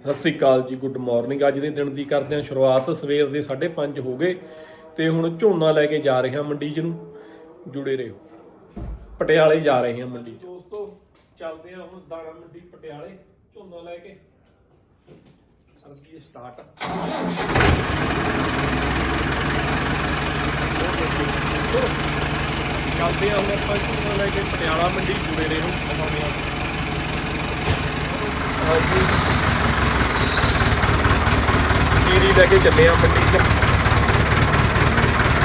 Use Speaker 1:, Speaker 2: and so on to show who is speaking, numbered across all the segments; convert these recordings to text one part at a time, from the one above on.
Speaker 1: ਸਤਿ ਸ੍ਰੀ ਅਕਾਲ ਜੀ good morning ਅੱਜ ਦੇ ਦਿਨ ਦੀ ਕਰਦੇ ਹਾਂ ਸ਼ੁਰੂਆਤ। ਸਵੇਰ ਦੇ 5:30 ਹੋ ਗਏ ਤੇ ਹੁਣ ਝੋਨਾ ਲੈ ਕੇ ਜਾ ਰਹੇ ਹਾਂ ਮੰਡੀ 'ਚ ਨੂੰ। ਜੁੜੇ ਰਹੋ। ਪਟਿਆਲੇ ਜਾ ਰਹੇ ਹਾਂ ਮੰਡੀ ਦੋਸਤੋ, ਚੱਲਦੇ ਹਾਂ ਹੁਣ ਦਾਣਾ ਮੰਡੀ ਪਟਿਆਲੇ, ਝੋਨਾ ਲੈ ਕੇ। ਕਰਦੀ ਸਟਾਰਟ ਚੱਲਦੇ ਹਾਂ ਹੁਣ ਆਪਾਂ ਝੋਨਾ ਲੈ ਕੇ ਪਟਿਆਲਾ ਮੰਡੀ, ਜੁੜੇ ਰਹੋ। ਦਿਖਾਉਂਦੇ ਹਾਂ ਹਾਂਜੀ ਕੀਰੀ ਲੈ ਕੇ ਚੱਲੇ ਆ ਮੰਡੀ ਚ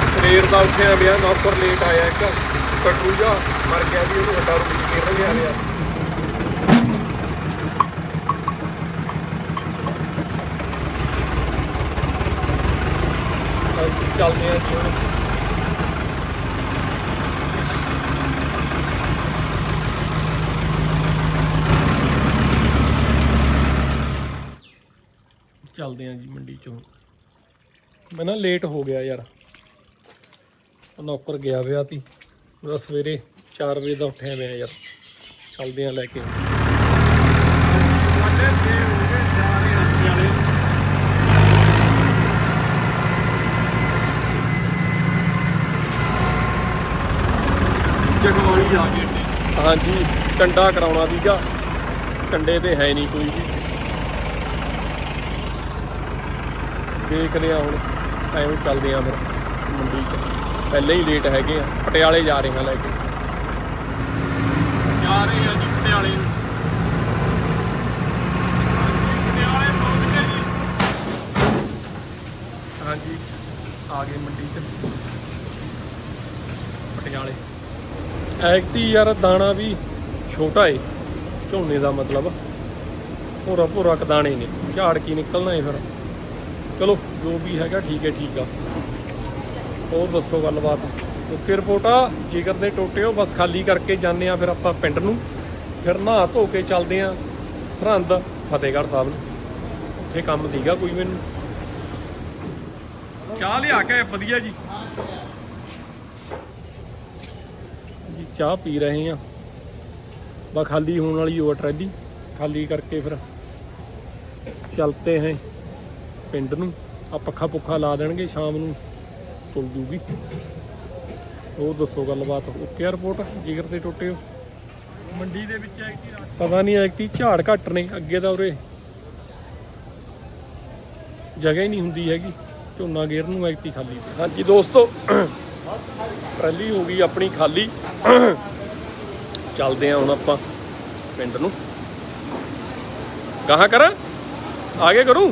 Speaker 1: ਸਵੇਰ ਦਾ ਉੱਠਿਆ ਵਿਆ ਨੌਕਰ ਲੇਟ ਆਇਆ ਇੱਕ। ਕਟੂਜਾ ਮਰ ਗਿਆ ਵੀ, ਉਹਨੂੰ ਵੱਡਾ ਰੂਪ ਕੇ ਰਿਹਾ ਲਿਆ ਚੱਲਦੇ ਆ ਜੀ ਚੱਲਦੇ ਆ ਜੀ ਮੰਡੀ ਚੋਂ। ਮੈਂ ਨਾ ਲੇਟ ਹੋ ਗਿਆ ਯਾਰ। ਉਹ ਨੌਕਰ ਗਿਆ ਵਿਆ ਤੀ ਮੇਰਾ ਸਵੇਰੇ 4 ਵਜੇ ਦਾ ਉੱਠਿਆ ਮੈਂ ਯਾਰ। ਚੱਲਦੇ ਆ ਲੈ ਕੇ।
Speaker 2: ਜਗਵਾਲੀ
Speaker 1: ਹਾਂਜੀ ਕੰਡਾ ਕਰਾਉਣਾ ਸੀਗਾ। ਕੰਡੇ ਤੇ ਹੈ ਨਹੀਂ ਕੋਈ ਵੀ। ਦੇਖਦੇ ਆ ਹੁਣ ਐਵੇਂ ਚੱਲਦੇ ਆ ਫਿਰ ਮੰਡੀ ਚ। ਪਹਿਲੇ ਹੀ ਲੇਟ ਹੈਗੇ ਆ। ਪਟਿਆਲੇ ਜਾ ਰਹੇ ਹਾਂ ਲੈ ਕੇ।
Speaker 2: ਜਾ ਰਹੇ ਆ ਜੀ ਪਟਿਆਲੇ। ਪਟਿਆਲੇ ਪਹੁੰਚ ਗਏ ਜੀ।
Speaker 1: ਹਾਂਜੀ ਆ ਗਏ ਮੰਡੀ ਚ। ਪਟਿਆਲੇ। ਐਕਟੀ ਯਾਰ ਦਾਣਾ ਵੀ ਛੋਟਾ ਏ। ਝੋਨੇ ਦਾ ਮਤਲਬ। ਭੋਰਾ ਭੋਰਾ ਕਦਾਣੇ ਨੇ। ਝਾੜ ਕੀ ਨਿਕਲਣਾ ਏ ਫਿਰ? ਚਲੋ, ਜੋ ਵੀ ਹੈਗਾ ਠੀਕ ਹੈ, ਠੀਕ ਆ। ਹੋਰ ਦੱਸੋ ਗੱਲਬਾਤ? ਓਕੇ ਰਿਪੋਰਟ ਆ ਜਿਗਰ ਦੇ ਟੋਟਿਓ ਬਸ ਖਾਲੀ ਕਰਕੇ ਜਾਂਦੇ ਆ ਫਿਰ ਆਪਾਂ ਪਿੰਡ ਨੂੰ। ਫਿਰ ਨਹਾ ਧੋ ਕੇ ਚੱਲਦੇ ਆ ਸਰਹੰਦ, ਫਤਿਹਗੜ੍ਹ ਸਾਹਿਬ ਨੂੰ। ਉੱਥੇ ਕੰਮ ਦੀਗਾ ਕੋਈ ਮੈਨੂੰ। ਚਾਹ ਲਿਆ ਕੇ ਵਧੀਆ ਜੀ। ਜੀ, ਚਾਹ ਪੀ ਰਹੇ ਆ। ਬਾ ਖਾਲੀ ਹੋਣ ਵਾਲੀ ਓਵਰ ਟਰੈਲੀ। ਖਾਲੀ ਕਰਕੇ ਫਿਰ ਚਲਤੇ ਹੈ। ਪਿੰਡ ਨੂੰ ਆ ਪੱਖਾ ਪੁੱਖਾ ਲਾ ਦੇਣਗੇ ਸ਼ਾਮ ਨੂੰ ਤੁਲ ਜੂਗੀ। ਉਹ ਦੱਸੋ ਗੱਲਬਾਤ ਓਕੇ ਰਿਪੋਰਟ ਜਿਗਰ ਤੇ ਟੁੱਟੇ ਹੋ?
Speaker 2: ਮੰਡੀ ਦੇ ਵਿੱਚ ਐਕਟੀ
Speaker 1: ਪਤਾ ਨਹੀਂ ਐਕਟੀ ਝਾੜ ਘੱਟ ਨੇ ਅੱਗੇ ਤਾਂ ਉਰੇ। ਜਗ੍ਹਾ ਹੀ ਨਹੀਂ ਹੁੰਦੀ ਹੈਗੀ ਝੋਨਾ ਗੇਰ ਨੂੰ ਐਕਟੀ ਖਾਲੀ। ਹਾਂਜੀ ਦੋਸਤੋ ਟਰਾਲੀ ਹੋ ਗਈ ਆਪਣੀ ਖਾਲੀ। ਚੱਲਦੇ ਆ ਹੁਣ ਆਪਾਂ ਪਿੰਡ ਨੂੰ। ਕਹਾਂ ਕਰਾਂ ਆਗੇ ਕਰੂੰ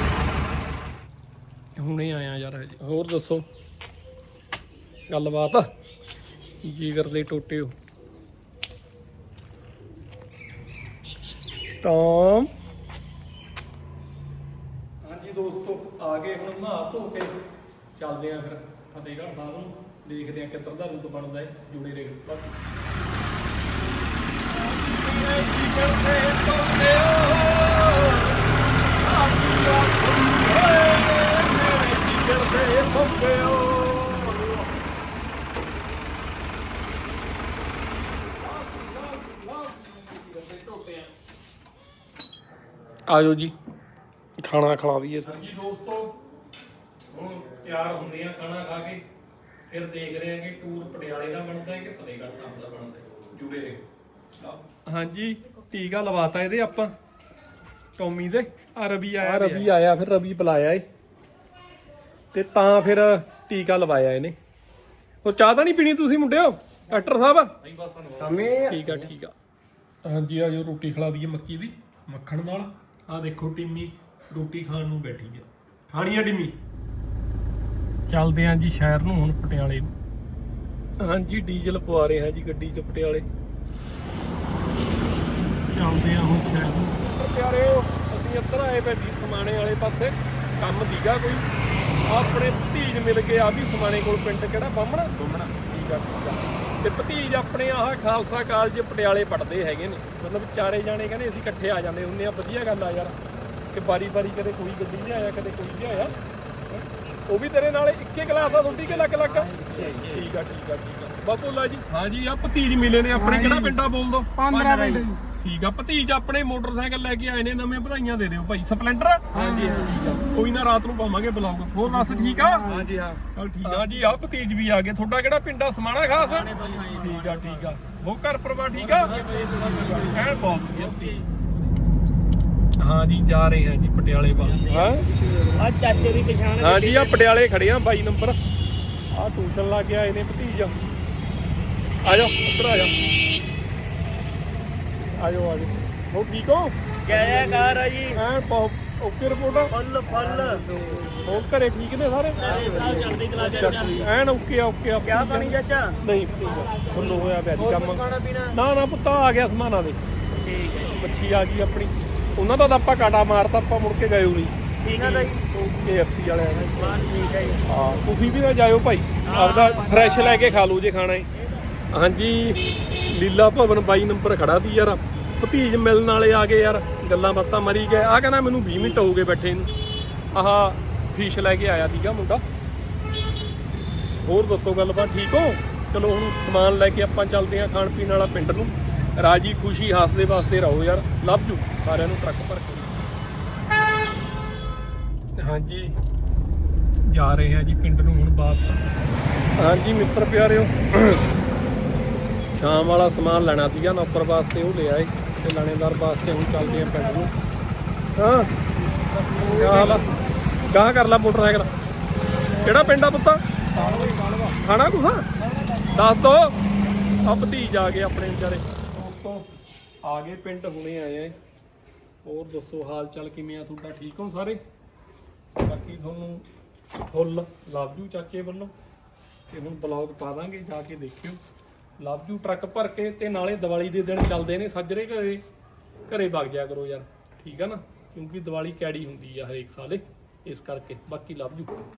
Speaker 1: ਹੁਣੇ ਆਇਆ ਯਾਰ ਹਜੇ। ਹੋਰ ਦੱਸੋ? ਗੱਲਬਾਤ? ਜੀਗਰ ਦੇ ਟੋਟੇ ਹੋ ਤਾਂ ਹਾਂਜੀ ਦੋਸਤੋ ਆ ਗਏ ਹੁਣ ਨਹਾ ਧੋ ਕੇ। ਚੱਲਦੇ ਆ ਫਿਰ ਫਤਿਹਗੜ੍ਹ ਸਾਹਿਬ ਨੂੰ। ਦੇਖਦੇ ਆ ਕਿੱਧਰ ਦਾ ਰੂਟ ਬਣਦਾ ਹੈ ਜੁੜੇ ਰਹੋ। ਆਜੋ ਜੀ। ਖਾਣਾ ਖਿਲਾ ਦਈਏ। ਹਾਂਜੀ ਦੋਸਤੋ ਹੁਣ ਤਿਆਰ ਹੁੰਦੇ ਆ ਖਾਣਾ ਖਾ ਕੇ। ਫਿਰ ਦੇਖ ਰਹੇ ਆ ਕਿ ਟੂਰ ਪਟਿਆਲੇ ਦਾ ਬਣਦਾ ਹੈ ਕਿ ਫਤਿਹਗੜ੍ਹ ਸਾਹਿਬ ਦਾ ਬਣਦਾ ਹੈ। ਜੁੜੇ ਰਹੋ। ਹਾਂਜੀ ਟੀਕਾ ਲਵਾਤਾ ਇਹਦੇ ਆਪਾਂ। ਟੋਮੀ ਦੇ ਆ ਰਵੀ ਆਇਆ ਰਵੀ ਆਇਆ ਫਿਰ ਰਵੀ ਬੁਲਾਇਆ ਏ। ਤੇ ਤਾਂ ਫਿਰ ਟੀਕਾ ਲਵਾਇਆ ਇਹਨੇ। ਉਹ ਚਾਹ ਤਾਂ ਨਹੀਂ ਪੀਣੀ ਤੁਸੀਂ ਮੁੰਡਿਓ? ਡਾਕਟਰ ਸਾਹਿਬ? ਠੀਕ ਆ ਠੀਕ ਆ। ਹਾਂਜੀ ਆ ਜੋ ਰੋਟੀ ਖਿਲਾ ਦਈਏ ਮੱਕੀ ਦੀ ਮੱਖਣ ਨਾਲ। ਆ ਦੇਖੋ ਟਿੰਮੀ ਰੋਟੀ ਖਾਣ ਨੂੰ ਬੈਠੀ ਆ। ਖਾਣੀ ਆ ਟਿੰਮੀ? ਚੱਲਦੇ ਆਂ ਜੀ ਸ਼ਹਿਰ ਨੂੰ ਹੁਣ ਪਟਿਆਲੇ ਨੂੰ। ਹਾਂਜੀ ਡੀਜ਼ਲ ਪਵਾ ਰਹੇ ਹਾਂ ਜੀ ਗੱਡੀ 'ਚ ਪਟਿਆਲੇ। ਚੱਲਦੇ ਆ ਹੁਣ ਸ਼ਹਿਰ ਨੂੰ। ਪਿਆਰੇ ਅਸੀਂ ਇੱਧਰ ਆਏ ਪਏ ਸੀ ਸਮਾਣੇ ਵਾਲੇ ਪਾਸੇ। ਕੰਮ ਦੀਗਾ ਕੋਈ? ਆਪਣੇ ਭਤੀਜ ਮਿਲ ਕੇ ਆ ਵੀ ਸਮਾਣੇ ਕੋਲ ਪਿੰਡ ਕਿਹੜਾ? ਬਾਹਮਣਾ? ਬਾਹਮਣਾ ਠੀਕ ਆ ਠੀਕ ਆ। ਤੇ ਭਤੀਜ ਆਪਣੇ ਆਹ ਖਾਲਸਾ ਕਾਲਜ ਪਟਿਆਲੇ ਪੜ੍ਹਦੇ ਹੈਗੇ ਨੇ। ਮਤਲਬ ਚਾਰੇ ਜਾਣੇ ਕਹਿੰਦੇ ਅਸੀਂ ਇਕੱਠੇ ਆ ਜਾਂਦੇ ਹੁੰਦੇ ਆ ਵਧੀਆ ਗੱਲ ਆ ਯਾਰ। ਕਿ ਬਾਰੀ ਬਾਰੀ ਕਦੇ ਕੋਈ ਗੱਡੀ ਲਿਆਇਆ ਕਦੇ ਕੋਈ ਲਿਆਇਆ ਉਹ ਵੀ ਤੇਰੇ ਨਾਲ ਇੱਕੇ ਕਲਾਸ ਆ ਤੁਹਾਡੀ ਕਿ ਲੱਗ ਲੱਗ ਠੀਕ ਆ ਠੀਕ ਆ ਠੀਕ ਆ। ਬਾਬੂਲਾ ਜੀ। ਹਾਂਜੀ ਆ ਭਤੀਜ ਮਿਲੇ ਨੇ ਆਪਣੇ ਕਿਹੜਾ ਪਿੰਡਾ ਬੋਲ ਦੋ?
Speaker 3: 15 ਮਿੰਟ
Speaker 1: ਠੀਕ ਆ ਭਤੀਜ ਆਪਣੇ ਮੋਟਰਸਾਈਕਲ ਲੈ ਕੇ ਆਏ ਨੇ ਨਵੇਂ ਵਧਾਈਆਂ ਦੇ ਦਿਓ ਭਾਈ। ਸਪਲੈਂਡਰ?
Speaker 3: ਹਾਂਜੀ
Speaker 1: ਠੀਕ ਆ। ਕੋਈ ਨਾ ਰਾਤ ਨੂੰ ਪਾਵਾਂਗੇ ਬਲੌਗ ਹੋਰ ਦੱਸ ਠੀਕ ਆ?
Speaker 3: ਹਾਂਜੀ ਹਾਂ।
Speaker 1: ਚਲ ਠੀਕ ਆ ਜੀ ਆ ਭਤੀਜ ਵੀ ਆ ਗਏ। ਤੁਹਾਡਾ ਕਿਹੜਾ ਪਿੰਡ ਸਮਾਣਾ ਖਾਸ? ਠੀਕ ਆ ਠੀਕ ਆ। ਉਹ ਘਰ ਪਰਿਵਾਰ ਠੀਕ ਆ? ਐਨ ਬਹੁਤ ਹਾਂ ਜੀ ਜਾ ਰਹੇ ਹਾਂ ਜੀ ਪਟਿਆਲੇ ਵੱਲ। ਹਾਂ?
Speaker 3: ਆ ਚਾਚੇ ਦੀ ਪਛਾਣ
Speaker 1: ਹਾਂ ਜੀ ਆ ਪਟਿਆਲੇ ਖੜੇ ਆ 22 ਨੰਬਰ। ਆ ਟਿਊਸ਼ਨ ਲਾ ਕੇ ਆਏ ਨੇ ਭਤੀਜ। ਆ ਜਾਓ ਉੱਧਰ ਆ ਜਾ ਆ ਜਾਓ। ਆ ਜਾਓ ਹੋ ਠੀਕ ਹੋ?
Speaker 3: ਕਿਆ ਕਰ ਆ ਜੀ।
Speaker 1: ਐ ਓਕੇ ਰਿਪੋਰਟ?
Speaker 3: ਫੁੱਲ ਫੁੱਲ।
Speaker 1: ਹੋਰ ਘਰੇ ਠੀਕ ਨੇ ਸਾਰੇ?
Speaker 3: ਸਾਲ ਚੜਦੀ ਕਲਾ
Speaker 1: ਐਨ ਓਕੇ ਆ ਓਕੇ ਆ
Speaker 3: ਕਿਆ ਪਾਣੀ ਚਾਚਾ?
Speaker 1: ਨਹੀਂ ਤੁਹਾਨੂੰ ਹੋਇਆ ਪਿਆ ਜੀ ਕੰਮ। ਨਾ ਨਾ ਪੁੱਤਾ ਆ ਗਿਆ ਸਮਾਨਾਂ ਦੇ।
Speaker 3: ਠੀਕ ਹੈ।
Speaker 1: ਮੱਛੀ ਆ ਗਈ ਆਪਣੀ। ਉਹਨਾਂ ਦਾ ਤਾਂ ਆਪਾਂ ਕਾਟਾ ਮਾਰਤਾ ਆਪਾਂ ਮੁੜ ਕੇ ਗਏ ਨਹੀਂ।
Speaker 3: ਠੀਕ ਹੈ ਜੀ?
Speaker 1: ਓਕੇ ਐਫਸੀ ਵਾਲਿਆਂ ਨੇ
Speaker 3: ਠੀਕ ਹੈ ਜੀ।
Speaker 1: ਹਾਂ ਤੁਸੀਂ ਵੀ ਨਾ ਜਾਇਓ ਭਾਈ। ਆਪਦਾ ਫਰੈਸ਼ ਲੈ ਕੇ ਖਾ ਲਓ ਜੇ ਖਾਣਾ ਹੈ। ਹਾਂਜੀ। ਲੀਲਾ ਭਵਨ 22 ਨੰਬਰ ਖੜਾ ਸੀ ਯਾਰ। ਭਤੀਜ ਮਿਲਣ ਵਾਲੇ ਆ ਗਏ ਯਾਰ, ਗੱਲਾਂ ਬਾਤਾਂ ਮਰੀ ਗਏ। ਆ ਕਹਿੰਦਾ ਮੈਨੂੰ 20 ਮਿੰਟ ਹੋ ਗਏ ਬੈਠੇ ਨੂੰ। ਆਹ ਫੀਸ਼ ਲੈ ਕੇ ਆਇਆ ਸੀਗਾ ਮੁੰਡਾ। ਹੋਰ ਦੱਸੋ ਗੱਲਬਾਤ, ਠੀਕ ਹੋ? ਚਲੋ ਹੁਣ ਸਮਾਨ ਲੈ ਕੇ ਆਪਾਂ ਚੱਲਦੇ ਆਂ ਖਾਣ ਪੀਣ ਵਾਲਾ ਪਿੰਡ ਨੂੰ। ਰਾਜੀ ਖੁਸ਼ੀ ਹਾਸਦੇ ਵਾਸਤੇ ਰਹੋ ਯਾਰ। ਲਵ ਜੂ ਸਾਰਿਆਂ ਨੂੰ ਟਰੱਕ ਭਰ ਕੇ। ਹਾਂਜੀ। ਜਾ ਰਹੇ ਹਾਂ ਜੀ ਪਿੰਡ ਨੂੰ ਹੁਣ ਵਾਪਸ। ਹਾਂਜੀ ਮਿੱਤਰ ਪਿਆਰਿਓ। ਸ਼ਾਮ ਵਾਲਾ ਸਮਾਨ ਲੈਣਾ ਸੀਗਾ, ਨੌਕਰ ਵਾਸਤੇ ਉਹ ਲਿਆ ਏ ਤੇ ਲਾਣੇਦਾਰ ਵਾਸਤੇ ਹੁਣ ਚੱਲਦੇ ਆਂ ਪਿੰਡ ਨੂੰ। ਹਾਂ। ਕੀ ਹਾਲ ਆ? ਗਾਹ ਕਰ ਲਾ ਮੋਟਰਸਾਈਕਲ? ਕਿਹੜਾ ਪਿੰਡ ਆ ਪੁੱਤਾ? ਖਾਣਾ ਕੁਸਾ ਦੱਸ ਦੋ। ਆ ਭਤੀਜ ਆ ਗਏ ਆਪਣੇ ਵਿਚਾਰੇ। ਦੋਸਤੋ, ਆ ਗਏ ਪਿੰਡ, ਹੁਣੇ ਆਏ ਆ ਹੋਰ ਦੱਸੋ ਹਾਲ ਚਾਲ ਕਿਵੇਂ ਆ ਤੁਹਾਡਾ? ਠੀਕ ਹੋ ਸਾਰੇ? ਬਾਕੀ ਤੁਹਾਨੂੰ ਫੁੱਲ, ਲਵ ਯੂ ਚਾਚੇ ਵੱਲੋਂ। ਤੇ ਹੁਣ ਬਲੌਗ ਪਾ ਦਾਂਗੇ, ਜਾ ਕੇ ਦੇਖਿਓ। ਲਵ ਯੂ ਟਰੱਕ ਭਰ ਕੇ ਤੇ ਨਾਲੇ ਦੀਵਾਲੀ ਦੇ ਦਿਨ ਚੱਲਦੇ ਨੇ ਸੱਜਰੇ ਘਰੇ। ਘਰੇ ਵਗ ਜਾ ਕਰੋ ਯਾਰ। ਠੀਕ ਆ ਨਾ? ਕਿਉਂਕਿ ਦੀਵਾਲੀ ਕੈੜੀ ਹੁੰਦੀ ਆ ਹਰੇਕ ਸਾਲੇ। ਇਸ ਕਰਕੇ। ਬਾਕੀ ਲਵ ਯੂ